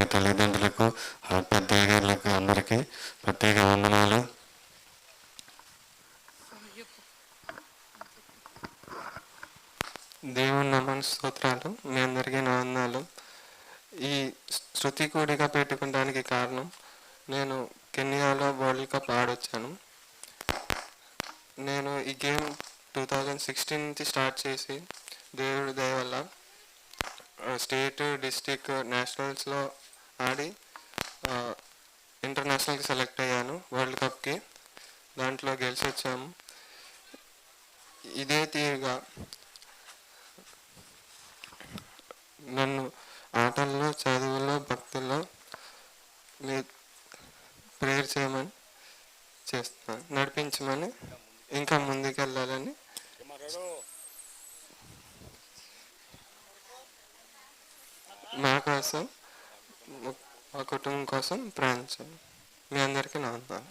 మీ తల్లిదండ్రులకు ఆ అందరికీ ప్రత్యేక వందనాలు. దేవుని నామని స్తోత్రాలు. మీ అందరికీ నా ఈ శృతి కూడిగా పెట్టుకోవడానికి కారణం నేను కెన్యాలో వరల్డ్ కప్ ఆడొచ్చాను. నేను ఈ గేమ్ టూ థౌజండ్ సిక్స్టీన్ నుంచి స్టార్ట్ చేసి దేవుడి దయ వల్ల స్టేట్ డిస్టిక్ నేషనల్స్లో ఆడి ఇంటర్నేషనల్కి సెలెక్ట్ అయ్యాను వరల్డ్ కప్కి దాంట్లో గెలిచి వచ్చాము ఇదే తీరుగా నన్ను ఆటల్లో చదువుల్లో భక్తుల్లో మీ ప్రేయర్ చేయమని చేస్తున్నాను. నడిపించమని ఇంకా ముందుకెళ్ళాలని. మా కోసం మా కుటుంబం కోసం ప్రయాణించాను మీ అందరికీ నా వందనాలు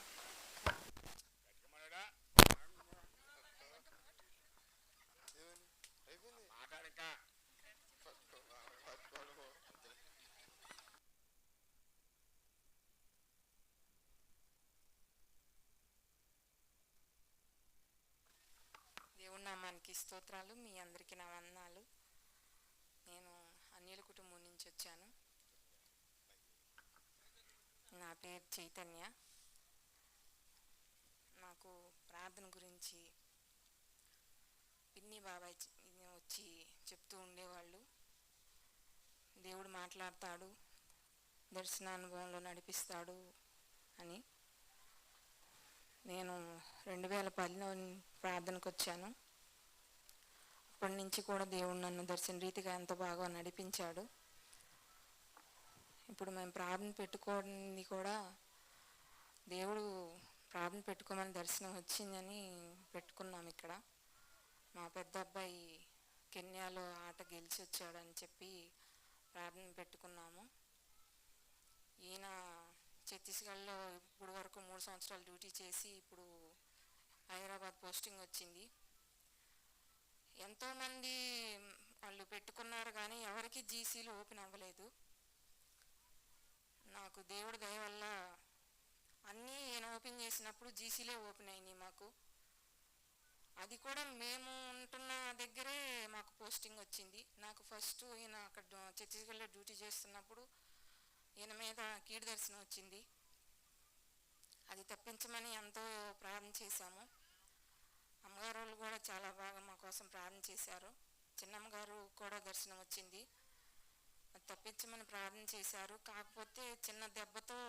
దేవుడి నామానికి స్తోత్రాలు మీ అందరికీ నా వందనాలు. నేను అన్యుల కుటుంబం నుంచి వచ్చాను. నా పేరు చైతన్య. నాకు ప్రార్థన గురించి పిన్ని బాబాయ్ వచ్చి చెప్తూ ఉండేవాళ్ళు. దేవుడు మాట్లాడతాడు దర్శనానుభవంలో నడిపిస్తాడు అని. నేను రెండు వేల పదిలో ప్రార్థనకు వచ్చాను. అప్పటి నుంచి కూడా దేవుడు నన్ను దర్శన రీతిగా ఎంతో బాగా నడిపించాడు. ఇప్పుడు మేము ప్రార్థన పెట్టుకోవడానికి కూడా. దేవుడు ప్రార్థన పెట్టుకోమని దర్శనం వచ్చిందని పెట్టుకున్నాం ఇక్కడ. మా పెద్ద అబ్బాయి కెన్యాలో ఆట గెలిచి వచ్చాడని చెప్పి ప్రార్థన పెట్టుకున్నాము. ఈయన ఛత్తీస్గఢ్లో ఇప్పుడు వరకు మూడు సంవత్సరాలు డ్యూటీ చేసి ఇప్పుడు హైదరాబాద్ పోస్టింగ్ వచ్చింది. ఎంతోమంది వాళ్ళు పెట్టుకున్నారు కానీ ఎవరికి జీసీలు ఓపెన్ అవ్వలేదు. నాకు దేవుడి దయ వల్ల అన్నీ ఈయన ఓపెన్ చేసినప్పుడు జీసీలే ఓపెన్ అయినాయి మాకు. అది కూడా మేము ఉంటున్న దగ్గరే మాకు పోస్టింగ్ వచ్చింది. నాకు ఫస్ట్ ఈయన అక్కడ ఛత్తీస్గఢ్లో డ్యూటీ చేస్తున్నప్పుడు ఈయన మీద కీడు దర్శనం వచ్చింది. అది తప్పించమని ఎంతో ప్రార్థన చేశాము. అమ్మగారు వాళ్ళు కూడా చాలా బాగా మా కోసం ప్రార్థన చేశారు. చిన్నమ్మగారు కూడా దర్శనం వచ్చింది. తప్పించమని ప్రార్థన చేశారు. కాకపోతే చిన్న దెబ్బతో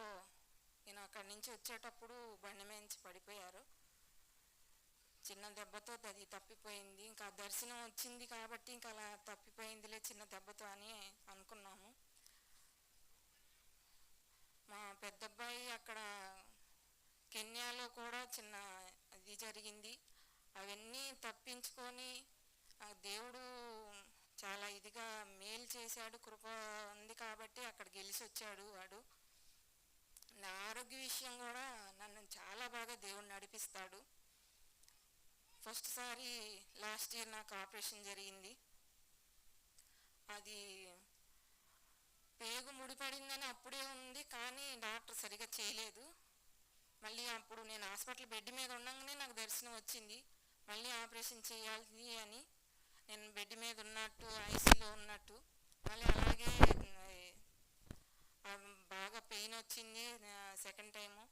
నేను అక్కడి నుంచి వచ్చేటప్పుడు బండి మీద పడిపోయారు. చిన్న దెబ్బతో అది తప్పిపోయింది. ఇంకా దర్శనం వచ్చింది కాబట్టి ఇంకా అలా తప్పిపోయిందిలే చిన్న దెబ్బతో అని అనుకున్నాము. మా పెద్దబ్బాయి అక్కడ కెన్యాలో కూడా చిన్న ఇది జరిగింది. అవన్నీ తప్పించుకొని ఆ దేవుడు చాలా ఇదిగా మేలు చేశాడు కృప ఉంది కాబట్టి అక్కడ గెలిచి వచ్చాడు వాడు. నా ఆరోగ్య విషయం కూడా నన్ను చాలా బాగా దేవుడు నడిపిస్తాడు. ఫస్ట్ సారి లాస్ట్ ఇయర్ నాకు ఆపరేషన్ జరిగింది. అది పేగు ముడిపడిందని అప్పుడే ఉంది కానీ డాక్టర్ సరిగా చేయలేదు. మళ్ళీ అప్పుడు నేను హాస్పిటల్ బెడ్ మీద ఉండగానే నాకు దర్శనం వచ్చింది. మళ్ళీ ఆపరేషన్ చేయాలి అని నేను బెడ్ మీద ఉన్నట్టు ఐసీలో ఉన్నట్టు. మళ్ళీ అలాగే బాగా పెయిన్ వచ్చింది సెకండ్ టైము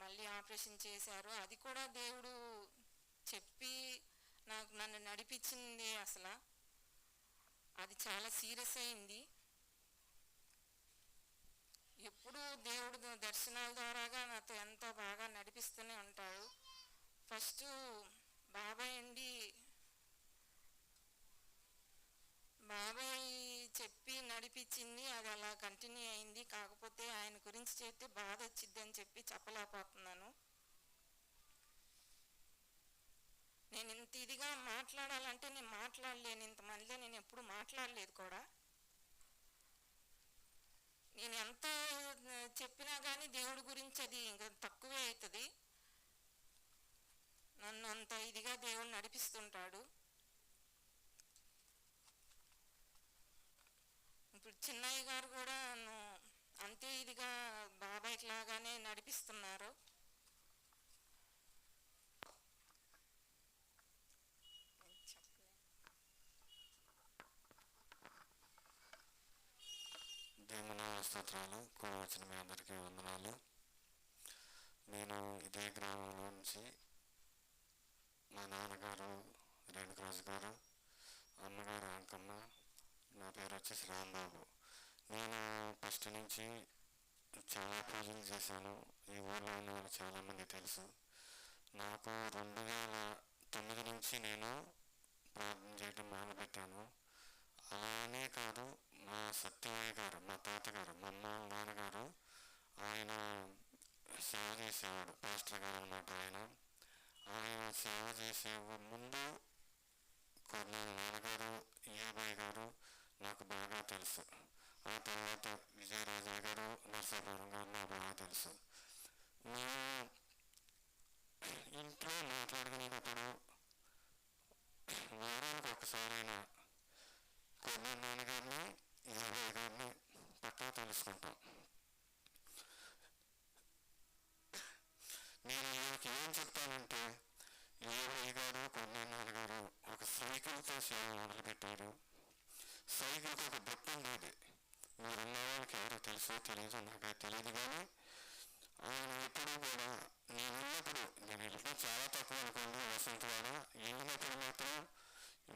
మళ్ళీ ఆపరేషన్ చేశారు. అది కూడా దేవుడు చెప్పి నాకు నన్ను నడిపించింది అసలు. అది చాలా సీరియస్ అయింది. ఎప్పుడు దేవుడు దర్శనాల ద్వారాగా నాతో ఎంతో బాగా నడిపిస్తూనే ఉంటాడు. ఫస్ట్ బాబాయ్ అండి బాబాయ్ చెప్పి నడిపించింది అది అలా కంటిన్యూ అయింది. కాకపోతే ఆయన గురించి చెప్తే బాధ వచ్చింది అని చెప్పి చెప్పలేకపోతున్నాను. నేను ఇంత ఇదిగా మాట్లాడాలంటే నేను మాట్లాడలేను. ఇంతమందిలో నేను ఎప్పుడు మాట్లాడలేదు కూడా. నేను ఎంత చెప్పినా కానీ దేవుడి గురించి అది ఇంకా తక్కువే అవుతుంది. నన్ను అంత ఇదిగా దేవుడు నడిపిస్తుంటాడు. చిన్నయ్య గారు కూడా అంతే ఇదిగా బాబాయ్కి లాగానే నడిపిస్తున్నారు. దేవుని స్తోత్రాలు కూడి వచ్చిన మీ అందరికీ వందనాలు. నేను ఇదే గ్రామంలో నుంచి మా నాన్నగారు రేణుకరాజు గారు అమ్మగారు అంకమ్మ నా పేరు వచ్చేసి రాంబాబు. నేను ఫస్ట్ నుంచి చాలా పూజలు చేశాను. ఈ ఊర్లో ఉన్న వాళ్ళు చాలామంది తెలుసు. నాకు రెండు వేల తొమ్మిది నుంచి నేను ప్రార్థన చేయడం మొదలుపెట్టాను. అలానే కాదు మా సత్యమయ్య గారు మా తాతగారు మా అమ్మ నాన్నగారు ఆయన సేవ చేసేవాడు పాస్టర్ గారు అనమాట ఆయన. ఆయన సేవ చేసే ముందు కొన్ని నాన్నగారు ఏబాయ్ గారు నాకు బాగా తెలుసు. ఆ తర్వాత విజయరాజా గారు నరసాపురం గారు నాకు బాగా తెలుసు. మేము ఇంట్లో మాట్లాడుకునేటప్పుడు వారానికి ఒకసారైనా కొన్ని నాన్నగారిని ఇరవై గారిని పక్కా తెలుసుకుంటాం. నేను వీళ్ళకి ఏం చెప్తానంటే యాభై గారు కొన్ని నాన్నగారు ఒక సైకిల్తో సేవ మొదలుపెట్టారు. దీనికి ఒక బుట్ట ఉండేది మీరున్న వాళ్ళకి ఎవరో తెలుసో తెలియదు నాకు తెలియదు కానీ ఆయన ఎప్పుడు కూడా నేను ఉన్నప్పుడు నేను వెళ్ళడం చాలా తక్కువ అనుకోండి వసంత వసంతవాడ వెళ్ళినప్పుడు మాత్రం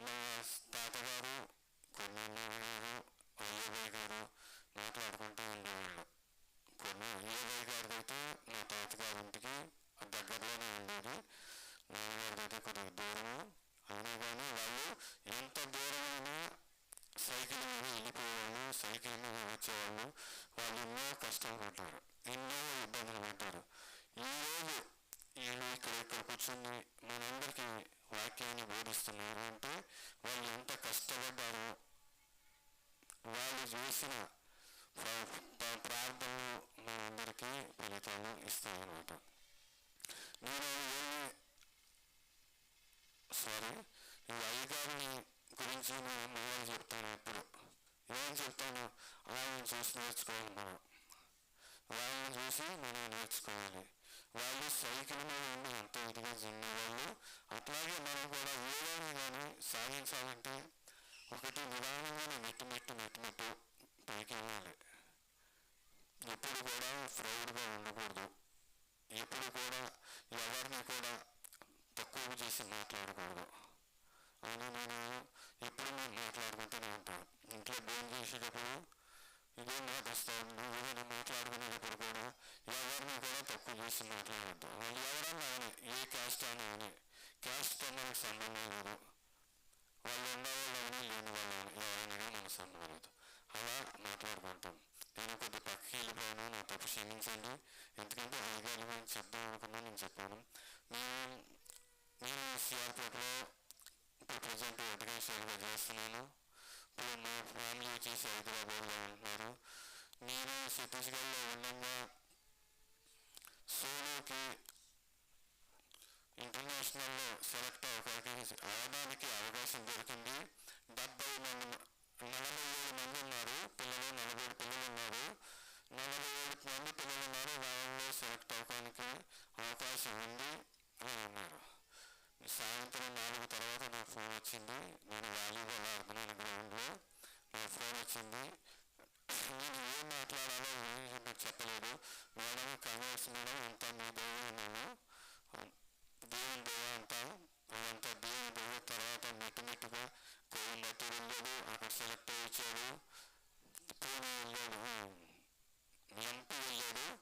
మా తాతగారు కొన్ని గారు అయ్యబాయ్ గారు మాట్లాడుకుంటూ ఉండేవాళ్ళు కొన్ని అయ్యబాయ్ గారిది అయితే మా తాతగారి ఇంటికి దగ్గరలోనే ఉండేది నాన్నగారిది అయితే కొద్దిగా దూరము. అయినా కానీ వాళ్ళు ఎంత దూరమైనా సైకిల్ మీద వెళ్ళిపోయేవాళ్ళు సైకిల్ మీద వచ్చేవాళ్ళు వాళ్ళు ఎన్నో కష్టం పడ్డారు ఎన్నో ఇబ్బందులు పడ్డారు. ఈరోజు వీళ్ళు ఇక్కడ ఇక్కడ కూర్చొని మనందరికీ వాక్యాన్ని బోధిస్తున్నారు అంటే వాళ్ళు ఎంత కష్టపడ్డారో వాళ్ళు చేసిన ప్రార్థనలు మనందరికీ ఫలితాలు ఇస్తాయన్నమాట. నేను ఏమి సారీ ఈ అయ్యగారిని గురించి నేను చెప్తాను ఎప్పుడు ఏం చెప్తాను వాళ్ళని చూసి నేర్చుకోవాలి మనం వాళ్ళని చూసి మనం నేర్చుకోవాలి వాళ్ళు సైకిల్ మీద ఉండి ఎంతో ఇదిగా చిన్నవాళ్ళు అట్లాగే మనం కూడా ఏదైనా కానీ సాధించాలంటే ఒకటి నిదానంగానే మెట్టు మెట్టు మెట్టు మెట్టు పైకి వెళ్ళాలి ఎప్పుడు కూడా ప్రౌడ్గా ఉండకూడదు ఎప్పుడు కూడా ఎవరిని కూడా తక్కువ చేసి మాట్లాడకూడదు అని నేను ఎప్పుడు నేను మాట్లాడుకుంటూనే ఉంటాను ఇంట్లో భోజనం చేసేటప్పుడు ఇదే మాట వస్తాను ఏదైనా మాట్లాడుకునేటప్పుడు కూడా ఎవరిని కూడా తక్కువ చేసి మాట్లాడద్దు వాళ్ళు ఎవరన్నా అని ఏ క్యాస్ట్ అయినా అని క్యాస్ట్తో మనకు సంబంధం లేదు వాళ్ళు ఉన్నవాళ్ళని లేని వాళ్ళు ఎవరైనా మనకు సంబంధం లేదు అలా మాట్లాడుకుంటాం నేను కొద్ది పక్కకి వెళ్ళిపోయాను నా తప్పు క్షమించండి ఎందుకంటే అధికారుల గురించి చెప్దాం అనుకున్నా నేను చెప్పాను నేను నేను సిఆర్పేటలో ప్రజెంట్ ఎడ్యుకేషన్గా చేస్తున్నాను ఇప్పుడు మా ఫ్యామిలీ వచ్చేసి హైదరాబాద్లో ఉంటున్నారు నేను ఛత్తీస్గఢ్లో ఉండగా సోలోకి ఇంటర్నేషనల్లో సెలెక్ట్ అవ్వడానికి అవడానికి అవకాశం దొరికింది. డెబ్బై మంది నలభై ఏడు మంది ఉన్నారు. పిల్లలు నలభై ఏడు పిల్లలు ఉన్నారు. నలభై ఏడు మంది పిల్లలు ఉన్నారు. వాళ్ళలో సెలెక్ట్ అవ్వడానికి అవకాశం ఉంది అని అన్నారు. సాయంత్రం నాలుగు తర్వాత నాకు ఫోన్ వచ్చింది. నేను వాలీబాల్ ఆడుతున్నాను గ్రౌండ్లో నాకు ఫోన్ వచ్చింది. నేను ఏం మాట్లాడాలో ఏం నాకు చెప్పలేదు. మేడం కంగ్రాట్స్ మేడం అంతా మీ దేవుడు నేను. దేవుని దేవ అంతా అదంతా దేవుని దేవ తర్వాత మెట్టు మెట్టుగా కోయంబత్తూరు వెళ్ళాడు. అక్కడ సెలెక్ట్ అయ్యి వచ్చాడు. పూణే వెళ్ళాడు. ఎంపీ వెళ్ళాడు.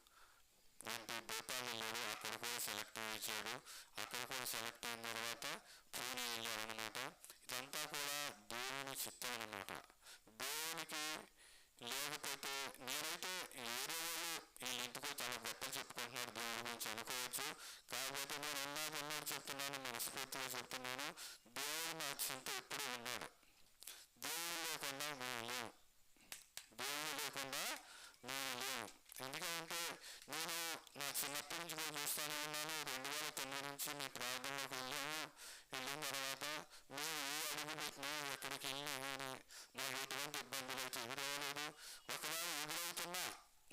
ఎంపీ భూపాల్ వెళ్ళాడు అక్కడ కూడా సెలెక్ట్ అయ్యి అక్కడ కూడా సెలెక్ట్ అయిన తర్వాత పూణే వెళ్ళాడు అనమాట ఇదంతా కూడా దేవుని చిత్తం అనమాట దేవునికి లేకపోతే నేనైతే ఏరియా వాళ్ళు వీళ్ళ ఇంటికి చాలా గొప్పలు చెప్పుకుంటున్నారు దేవుడి గురించి అనుకోవచ్చు కాకపోతే నేను ఉన్నాక ఉన్నాడు చెప్తున్నాను మనస్ఫూర్తిగా చెప్తున్నాను దేవుడు నా చింత ఎప్పుడూ ఉన్నాడు దేవుడు లేకుండా మేము లేము. దేవుడు లేకుండా మేము లేము. ఎందుకంటే నేను నా చిన్నప్పటి నుంచి కూడా చూస్తూనే ఉన్నాను రెండు వేల తొమ్మిది నుంచి మీ ప్రార్థనలోకి వెళ్ళాము వెళ్ళిన తర్వాత మేము ఏ అడుగు పెట్టినా ఎక్కడికి వెళ్ళినా కానీ మాకు ఎటువంటి ఇబ్బందులు అయితే ఎదురవ్వలేదు ఒకవేళ ఎదురవుతున్నా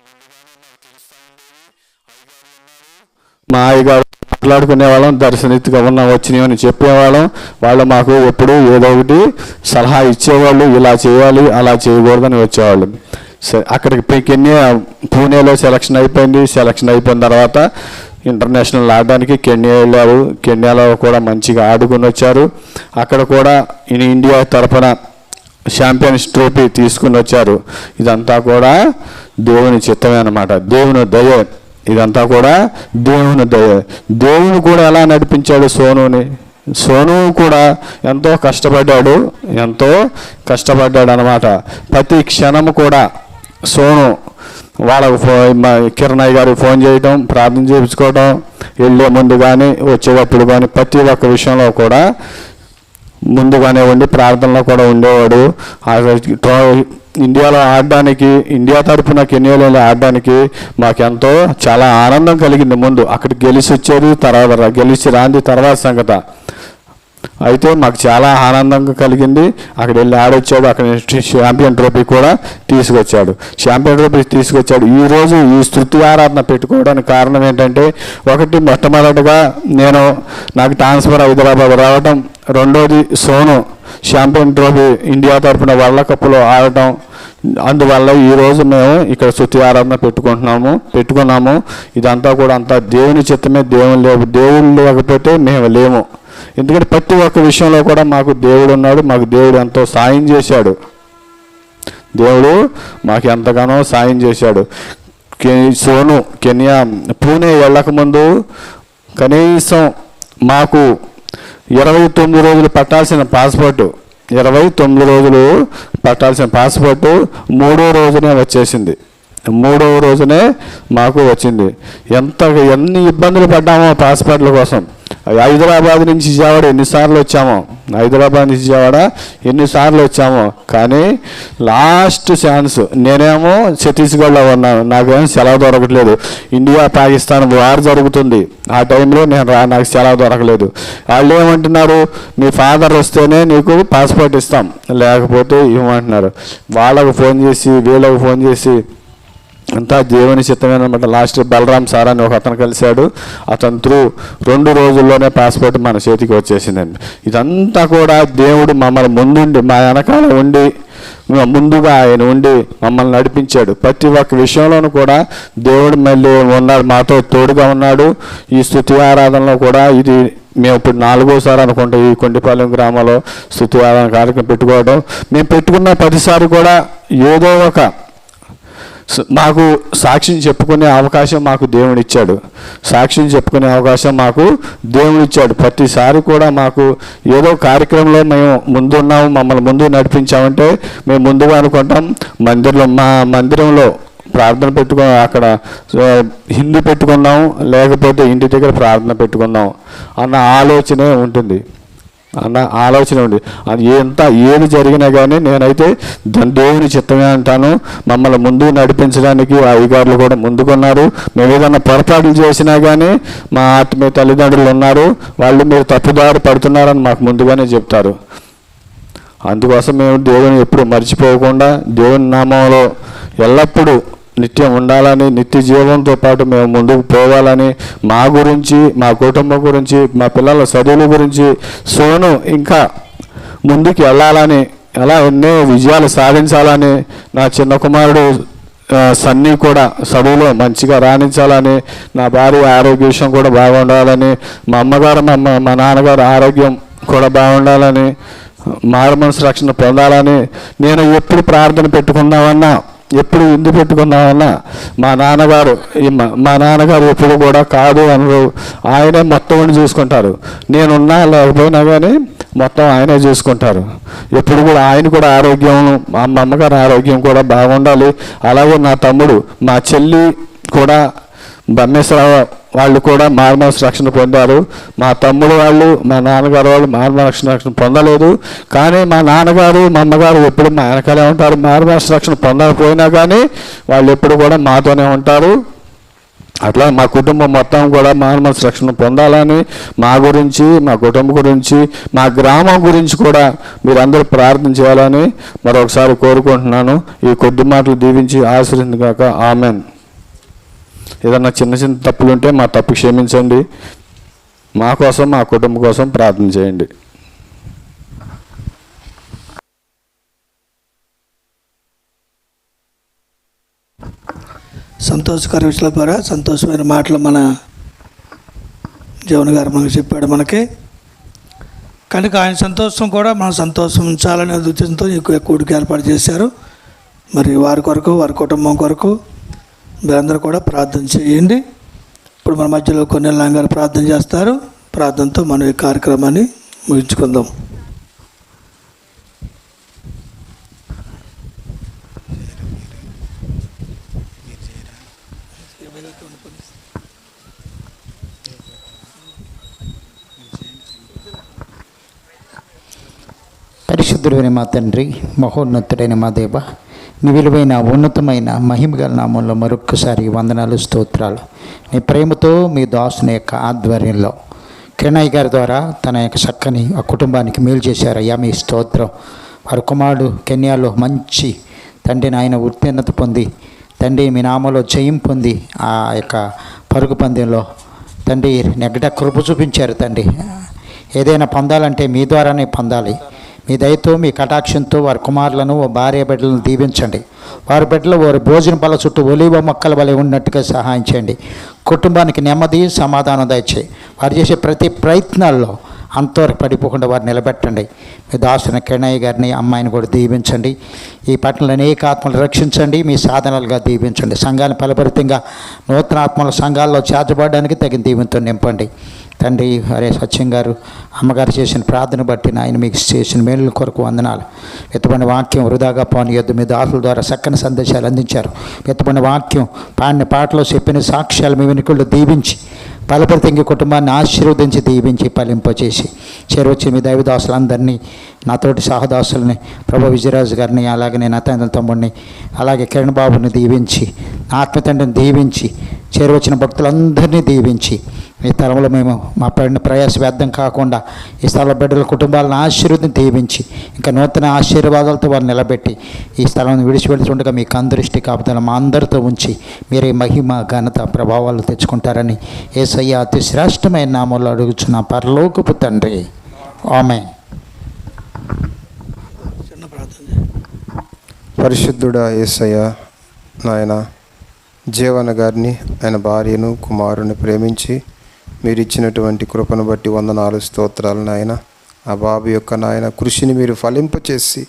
ముందుగానే నాకు తెలుస్తూ ఉండేది అయ్యగారు ఉన్నారు మా అయ్యగారు మాట్లాడుకునే వాళ్ళం దర్శనీతిగా ఉన్న వచ్చినాయని చెప్పేవాళ్ళం. వాళ్ళు మాకు ఎప్పుడు ఏదో ఒకటి సలహా ఇచ్చేవాళ్ళు ఇలా చేయాలి అలా చేయకూడదని వచ్చేవాళ్ళు. అక్కడికి పోయి పూణేలో సెలక్షన్ అయిపోయింది. సెలక్షన్ అయిపోయిన తర్వాత ఇంటర్నేషనల్ ఆడడానికి కెన్యా వెళ్ళారు. కెన్యాలో కూడా మంచిగా ఆడుకుని వచ్చారు. అక్కడ కూడా ఇండియా తరఫున ఛాంపియన్స్ ట్రోఫీ తీసుకుని వచ్చారు. ఇదంతా కూడా దేవుని చిత్తమే అన్నమాట. దేవుని దయ. ఇదంతా కూడా దేవుని దయ. దేవుని కూడా ఎలా నడిపించాడు సోనుని? సోను కూడా ఎంతో కష్టపడ్డాడు. ఎంతో కష్టపడ్డాడు అనమాట ప్రతి క్షణము కూడా సోను వాళ్ళకు ఫో కిరణయ్య గారికి ఫోన్ చేయడం ప్రార్థన చేయించుకోవడం వెళ్ళే ముందు కానీ వచ్చేటప్పుడు కానీ ప్రతి ఒక్క విషయంలో కూడా ముందుగానే ఉండి ప్రార్థనలో కూడా ఉండేవాడు. ఇండియాలో ఆడడానికి ఇండియా తరఫున కెన్యాలో ఆడడానికి మాకెంతో చాలా ఆనందం కలిగింది ముందు. అక్కడ గెలిచి వచ్చేది తర్వాత గెలిచి రాంది తర్వాత సంగత. అయితే మాకు చాలా ఆనందంగా కలిగింది. అక్కడ వెళ్ళి ఆడొచ్చాడు అక్కడ ఛాంపియన్ ట్రోఫీ కూడా తీసుకొచ్చాడు. ఛాంపియన్ ట్రోఫీ తీసుకొచ్చాడు. ఈ రోజు ఈ స్థుతి ఆరాధన పెట్టుకోవడానికి కారణం ఏంటంటే ఒకటి మొట్టమొదటిగా నేను నాకు ట్రాన్స్ఫర్ హైదరాబాద్ రావడం రెండోది సోను ఛాంపియన్ ట్రోఫీ ఇండియా తరఫున వరల్డ్ కప్లో ఆడటం అందువల్ల ఈరోజు మేము ఇక్కడ శృతి ఆరాధన పెట్టుకుంటున్నాము పెట్టుకున్నాము. ఇదంతా కూడా అంతా దేవుని చిత్తమే దేవుని లేవు దేవుడు లేకపోతే మేము లేము. ఎందుకంటే ప్రతి ఒక్క విషయంలో కూడా మాకు దేవుడు ఉన్నాడు మాకు దేవుడు ఎంతో సాయం చేశాడు. దేవుడు మాకు ఎంతగానో సాయం చేశాడు. కె- సోను కెన్యా పూణే వెళ్ళకముందు కనీసం మాకు ఇరవై తొమ్మిది రోజులు పట్టాల్సిన పాస్పోర్టు ఇరవై తొమ్మిది రోజులు పట్టాల్సిన పాస్పోర్టు మూడో రోజునే వచ్చేసింది. మూడవ రోజునే మాకు వచ్చింది. ఎంత ఎన్ని ఇబ్బందులు పడ్డామో పాస్పోర్ట్ల కోసం. హైదరాబాద్ నుంచి విజయవాడ ఎన్నిసార్లు వచ్చామో. హైదరాబాద్ నుంచి విజయవాడ ఎన్నిసార్లు వచ్చామో. కానీ లాస్ట్ ఛాన్స్ నేనేమో ఛత్తీస్గఢ్లో ఉన్నాను. నాకేం సెలవు దొరకట్లేదు. ఇండియా పాకిస్తాన్ వార్ జరుగుతుంది. ఆ టైంలో నేను రా నాకు సెలవు దొరకలేదు. వాళ్ళు ఏమంటున్నారు? మీ ఫాదర్ వస్తేనే నీకు పాస్పోర్ట్ ఇస్తాం. లేకపోతే ఇవ్వమంటున్నారు. వాళ్ళకు ఫోన్ చేసి వీళ్ళకు ఫోన్ చేసి అంతా దేవుని చిత్తమేనమాట లాస్ట్ బలరాం సార్ అని ఒక అతను కలిశాడు. అతను త్రూ రెండు రోజుల్లోనే పాస్పోర్ట్ మన చేతికి వచ్చేసిందండి. ఇదంతా కూడా దేవుడు మమ్మల్ని ముందుండి మా వెనకాల ఉండి ముందుగా ఆయన ఉండి మమ్మల్ని నడిపించాడు. ప్రతి ఒక్క విషయంలోనూ కూడా దేవుడు మళ్ళీ ఉన్నాడు మాతో తోడుగా ఉన్నాడు. ఈ స్థుతి ఆరాధనలో కూడా ఇది మేము ఇప్పుడు నాలుగోసారి అనుకుంటా ఈ కొండిపాలెం గ్రామంలో స్థుతి ఆరాధన కార్యక్రమం పెట్టుకోవడం. మేము పెట్టుకున్న ప్రతిసారి కూడా ఏదో ఒక మాకు సాక్ష్యం చెప్పుకునే అవకాశం మాకు దేవుడు ఇచ్చాడు సాక్ష్యం చెప్పుకునే అవకాశం మాకు దేవుడు ఇచ్చాడు ప్రతిసారి కూడా మాకు ఏదో కార్యక్రమంలో మేము ముందున్నాము మమ్మల్ని ముందు నడిపించామంటే మేము ముందుగా అనుకుంటాం మందిరంలో మా మందిరంలో ప్రార్థన పెట్టుకో అక్కడ ఆ, హిందీ లేకపోతే ఇంటి దగ్గర ప్రార్థన పెట్టుకున్నాం అన్న ఆలోచనే ఉంటుంది. అన్న ఆలోచన ఉంది. అది ఎంత ఏది జరిగినా కానీ నేనైతే దాని దేవుని చిత్తమే అంటాను. మమ్మల్ని ముందు నడిపించడానికి ఆ అధికారులు కూడా ముందుకున్నారు. మేము ఏదైనా పొరపాట్లు చేసినా కానీ మా ఆత్మీయ తల్లిదండ్రులు ఉన్నారు. వాళ్ళు మీరు తప్పుదారి పడుతున్నారని మాకు ముందుగానే చెప్తారు. అందుకోసం మేము దేవుని ఎప్పుడు మర్చిపోకుండా దేవుని నామంలో ఎల్లప్పుడూ నిత్యం ఉండాలని నిత్య జీవంతో పాటు మేము ముందుకు పోవాలని మా గురించి మా కుటుంబం గురించి మా పిల్లల చదువుల గురించి సోను ఇంకా ముందుకు వెళ్ళాలని ఎలా ఎన్నో విజయాలు సాధించాలని నా చిన్న కుమారుడు సన్నీ కూడా చదువులో మంచిగా రాణించాలని నా భార్య ఆరోగ్య విషయం కూడా బాగుండాలని మా అమ్మగారు మా అమ్మ మా నాన్నగారు ఆరోగ్యం కూడా బాగుండాలని మారు మనసు రక్షణ పొందాలని నేను ఎప్పుడు ప్రార్థన పెట్టుకున్నామన్నా ఎప్పుడు ఇందు పెట్టుకున్నామన్నా మా నాన్నగారు మా- నాన్నగారు ఎప్పుడు కూడా కాదు అనరు. ఆయనే మొత్తం ఉండి చూసుకుంటారు. నేనున్నా లేకపోయినా కానీ మొత్తం ఆయనే చూసుకుంటారు. ఎప్పుడు కూడా ఆయన కూడా ఆరోగ్యం మా మా అమ్మగారి ఆరోగ్యం కూడా బాగుండాలి. అలాగే నా తమ్ముడు మా చెల్లి కూడా బమ్మేశ్వరరావు వాళ్ళు కూడా మారుమనసు రక్షణ పొందారు. మా తమ్ముడు వాళ్ళు మా నాన్నగారు వాళ్ళు మారుమనసు రక్షణ పొందలేదు. కానీ మా నాన్నగారు మా అమ్మగారు ఎప్పుడు మా వెనకాలే ఉంటారు. మారుమనసు రక్షణ పొందకపోయినా కానీ వాళ్ళు ఎప్పుడు కూడా మాతోనే ఉంటారు. అట్లా మా కుటుంబం మొత్తం కూడా మానవ రక్షణ పొందాలని మా గురించి మా కుటుంబం గురించి మా గ్రామం గురించి కూడా మీరందరూ ప్రార్థన చేయాలని మరొకసారి కోరుకుంటున్నాను. ఈ కొద్ది మాటలు దీవించి ఆశ్రయించగాక ఆమెన్. ఏదన్నా చిన్న చిన్న తప్పులు ఉంటే మా తప్పు క్షమించండి. మా కోసం మా కుటుంబం కోసం ప్రార్థన చేయండి. సంతోషకర విషయాల ద్వారా సంతోషమైన మాటలు మన జీవన్ గారు మనకు చెప్పాడు మనకి. కనుక ఆయన సంతోషం కూడా మన సంతోషం ఉంచాలనే ఉద్దేశంతో ఎక్కువ కూడికి ఏర్పాటు చేశారు. మరి వారి కొరకు వారి కుటుంబం కొరకు మీరందరూ కూడా ప్రార్థన చేయండి. ఇప్పుడు మన మధ్యలో కొన్ని లాంగారు ప్రార్థన చేస్తారు. ప్రార్థనతో మనం ఈ కార్యక్రమాన్ని ముగించుకుందాం. పరిశుద్ధుడైన మా తండ్రి మహోన్నతుడైన మా దేవ నీ విలువైన ఉన్నతమైన మహిమగల నామంలో మరొక్కసారి వందనాలు స్తోత్రాలు. నీ ప్రేమతో మీ దాసుని యొక్క ఆధ్వర్యంలో కిరణయ్య గారి ద్వారా తన యొక్క చక్కని ఆ కుటుంబానికి మేలు చేశారు. అయ్యా మీ స్తోత్రం. వారి కుమారుడు కెన్యాలో మంచి తండ్రిని ఆయన ఉత్తీర్ణత పొంది తండ్రి మీ నామలో జయం పొంది ఆ యొక్క పరుగు పందెంలో తండ్రి నెగ్గట కృప చూపించారు తండ్రి. ఏదైనా పొందాలంటే మీ ద్వారానే పొందాలి. మీ దయతో మీ కటాక్షంతో వారి కుమారులను ఓ భార్య బిడ్డలను దీవించండి. వారి బిడ్డలు వారి భోజన బల చుట్టూ ఒలివ మొక్కల వలె ఉన్నట్టుగా సహాయం చేయండి. కుటుంబానికి నెమ్మది సమాధానం దయచే వారు చేసే ప్రతి ప్రయత్నాల్లో అంతవరకు పడిపోకుండా వారు నిలబెట్టండి. మీ దాసుని కిణయ్య గారిని అమ్మాయిని కూడా దీవించండి. ఈ పట్టణంలో అనేక ఆత్మలు రక్షించండి. మీ సాధనాలుగా దీవించండి. సంఘాన్ని ఫలభరితంగా నూతన ఆత్మల సంఘాల్లో చేర్చబడడానికి తగిన దీవెంతో నింపండి. తండ్రి హరే సత్యం గారు అమ్మగారు చేసిన ప్రార్థన బట్టి ఆయన మీకు చేసిన మేలుల కొరకు వందనాలు. ఎత్తుపడిన వాక్యం వృధాగా పోనీయొద్దు మీ దాసుల ద్వారా చక్కని సందేశాలు అందించారు. ఎత్తుపడిన వాక్యం పాడిన పాటలో చెప్పిన సాక్ష్యాలు మీ వెనుకలు దీవించి బలపరితంగి కుటుంబాన్ని ఆశీర్వదించి దీవించి ఫలింపచేసి చేరవచ్చి మీ దైవదాసులందరినీ నాతోటి సహదాసులని ప్రభు విజయరాజు గారిని అలాగే నేను తండ్రి తమ్ముడిని అలాగే కిరణ్ బాబుని దీవించి నా ఆత్మతండ్రిని దీవించి చేరువచ్చిన భక్తులందరినీ దీవించి ఈ తరంలో మేము మా పడిన ప్రయాస వ్యర్థం కాకుండా ఈ స్థల బిడ్డల కుటుంబాలను ఆశీర్వదిని దీవించి ఇంకా నూతన ఆశీర్వాదాలతో వారు నిలబెట్టి ఈ స్థలం విడిచిపెడుతుండగా మీకు అందరిష్టి కాపుదల మా అందరితో ఉంచి మీరే మహిమ ఘనత ప్రభావాలు తెచ్చుకుంటారని ఏసయ్య అతి శ్రేష్టమైన నామంలో అడుగుచున్న పరలోకపు తండ్రి ఆమె చిన్న ప్రార్థన చేయండి. పరిశుద్ధుడా యేసయ్య నాయన జీవన గారిని ఆయన భార్యను కుమారుని ప్రేమించి మీరు ఇచ్చినటువంటి కృపను బట్టి వందనాలు స్తోత్రాలు నాయన. ఆ బాబు యొక్క నాయన కృషిని మీరు ఫలింపచేసి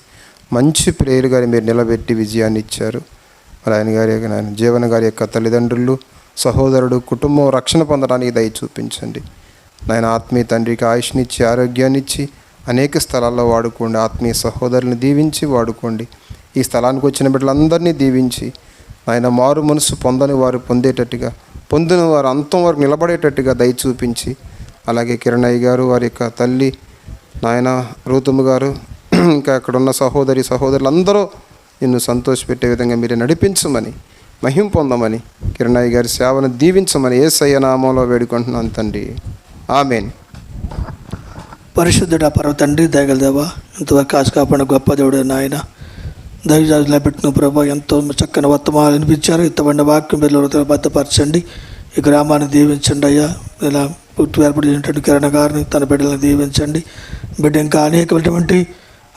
మంచి ప్రేయర్ గారి మీరు నిలబెట్టి విజయాన్ని ఇచ్చారు. మరి ఆయన గారి యొక్క నాయన జీవన గారి యొక్క తల్లిదండ్రులు సహోదరుడు కుటుంబం రక్షణ పొందడానికి దయ చూపించండి. నాయన ఆత్మీయ తండ్రికి ఆయుష్నిచ్చి ఆరోగ్యాన్ని ఇచ్చి అనేక స్థలాల్లో వాడుకోండి. ఆత్మీయ సహోదరుని దీవించి వాడుకోండి. ఈ స్థలానికి వచ్చిన బిడ్డలందరినీ దీవించి ఆయన మారు మనసు పొందని వారు పొందేటట్టుగా పొందిన వారు అంతం వరకు నిలబడేటట్టుగా దయ చూపించి అలాగే కిరణయ్య గారు వారి యొక్క తల్లి నాయన రూతమ్మ గారు ఇంకా అక్కడ ఉన్న సహోదరి సహోదరులందరూ నిన్ను సంతోషపెట్టే విధంగా మీరు నడిపించమని మహిం పొందమని కిరణయ్య గారి సేవను దీవించమని ఏ నామంలో వేడుకుంటున్నాను తండ్రి. ఆమెన్. పరిశుద్ధుడ పర్వ తండ్రి దేవ ఇంతవరకు కాసు కాపాడిన గొప్ప దేవుడు నాయన దైవజాజులా పెట్టిన ప్రభా ఎంతో చక్కని వర్తమానాలు వినిపించారు. ఇంతమంది వాక్యం పిల్లలతో భద్రపరచండి. ఈ గ్రామాన్ని దీవించండి అయ్యా. ఇలా పుట్టి ఏర్పడినటువంటి కిరణ్ గారిని తన బిడ్డలను దీవించండి. బిడ్డ ఇంకా అనేకమైనటువంటి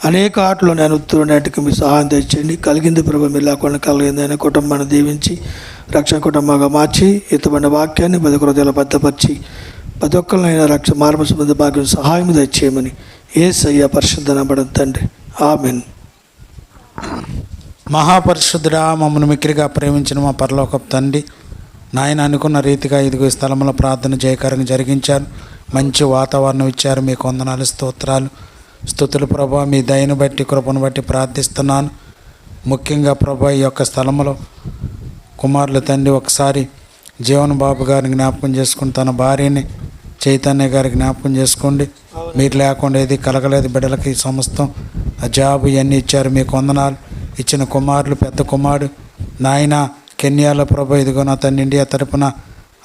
అనేక ఆటలు నేను ఉత్తరునేటికి మీ సహాయం తెచ్చండి కలిగింది ప్రభు మీరు లేకుండా కలిగింది అనే కుటుంబాన్ని దీవించి రక్షణ కుటుంబంగా మార్చి ఇతమైన వాక్యాన్ని పది హృదయాలు భద్రపరిచి ప్రతి ఒక్కరినైనా రక్ష మార్మ సంబంధ భాగ్యం సహాయం తెచ్చేయమని ఏ సయ్య పరిశుద్ధ నమ్మడం తండ్రి. ఆమెన్. మహాపరిశుద్ధుడా మమ్మల్ని మిక్కిరిగా ప్రేమించిన మా పరలోకపు తండ్రి. నాయన అనుకున్న రీతిగా ఇదిగో ఈ స్థలంలో ప్రార్థన జయకరంగా జరిగించారు. మంచి వాతావరణం ఇచ్చారు. మీకు వందనాలు స్తోత్రాలు. స్తుతులు ప్రభా మీ దయను బట్టి కృపను బట్టి ప్రార్థిస్తున్నాను. ముఖ్యంగా ప్రభా ఈ యొక్క స్థలంలో కుమారుల తండ్రి ఒకసారి జీవన్ బాబు గారిని జ్ఞాపకం చేసుకుని తన భార్యని చైతన్య గారి జ్ఞాపకం చేసుకోండి. మీరు లేకుండా ఏది కలగలేదు బిడ్డలకి సమస్తం. ఆ జాబ్ ఇవన్నీ ఇచ్చారు మీకు వందనాలు. ఇచ్చిన కుమారులు పెద్ద కుమారుడు. నాయన కెన్యాలో ప్రభు ఇదిగో నా తన ఇండియా తరపున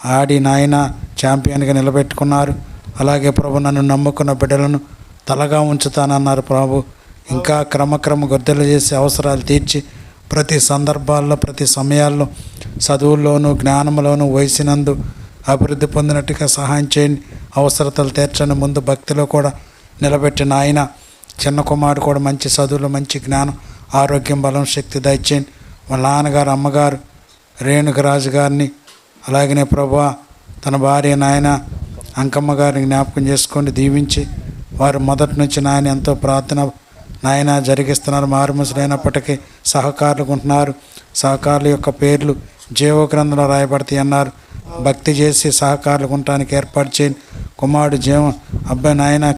ఆడి నాయన ఛాంపియన్గా నిలబెట్టుకున్నారు. అలాగే ప్రభు నన్ను నమ్ముకున్న బిడ్డలను తలగా ఉంచుతానన్నారు ప్రభు. ఇంకా క్రమక్రమ గుర్తులు చేసి అవసరాలు తీర్చి ప్రతి సందర్భాల్లో ప్రతి సమయాల్లో చదువుల్లోనూ జ్ఞానంలోనూ వయసినందు అభివృద్ధి పొందినట్టుగా సహాయం చేయండి. అవసరతలు తీర్చని ముందు భక్తిలో కూడా నిలబెట్టిన ఆయన చిన్న కుమారుడు కూడా మంచి చదువులు మంచి జ్ఞానం ఆరోగ్యం బలం శక్తి దయచేయండి. వాళ్ళ నాన్నగారు అమ్మగారు రేణుకరాజు గారిని అలాగనే ప్రభా తన భార్య నాయన అంకమ్మ గారిని జ్ఞాపకం చేసుకోండి. దీవించి వారు మొదటి నుంచి నాయన ఎంతో ప్రార్థన నాయన జరిగిస్తున్నారు. మారుమూసులైనప్పటికీ సహకారులు ఉంటున్నారు. సహకారుల యొక్క పేర్లు జీవ గ్రంథంలో రాయబడతాయి అన్నారు భక్తి చేసి సహకారులు ఉండటానికి ఏర్పాటు చేయండి. కుమారుడు జీవం అబ్బాయి నాయన